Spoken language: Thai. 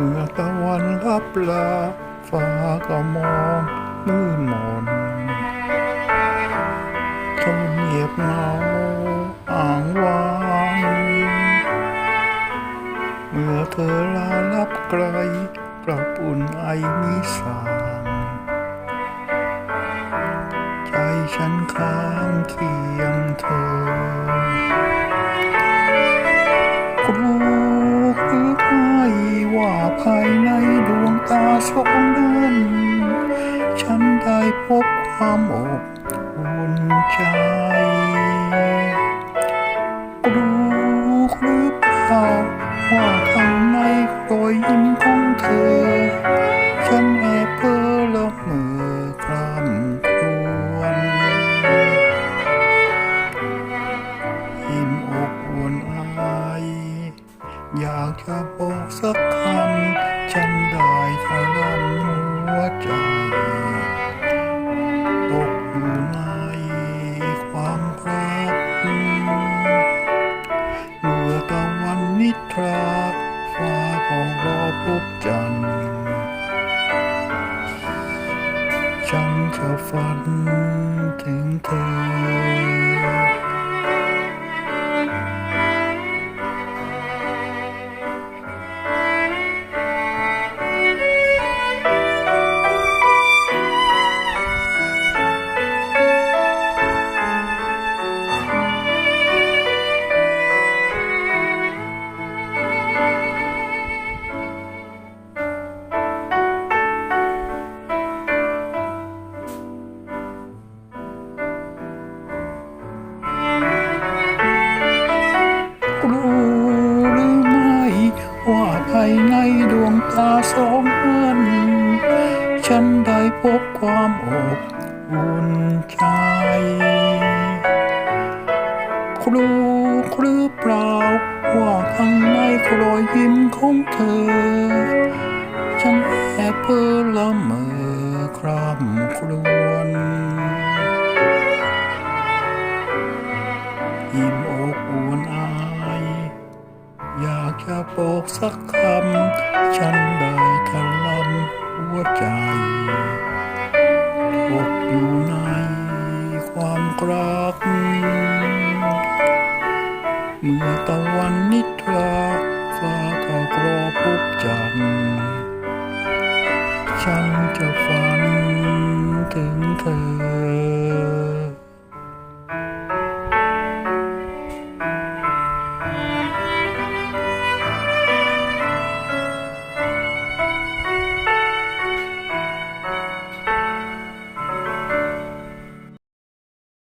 ลับลาฟ้าก็มองมืดมนจนเงียบเหงาอ่างวางเมื่อเธอลาลับไกลกลับอุ่นไอมิสา บความอบอุ่นใจ รู้หรือเปล่าว่าข้างในรอยยิ้มของเธอ ฉันแอบเพ้อละเมอคร่ำครวญยิ้มอบอุ่นอายอยากจะบอกสักคำ ฉันได้ทะลำหัวใจ นิทราฟ้าก็รอพบจันทร์ฉันจะฝันถึงเธอ นได้พบความอบอุ่นใจ ครูหรือเปล่า ว่าข้างในรอยยิ้มของเธอ ฉันแอบเพ้อละเมอคร่ำครวญยิ้มอบอุ่นอาย อยากจะบอกสักคำ ฉันได้ ใจตกอยู่ในความรักเมื่อตะวันนี้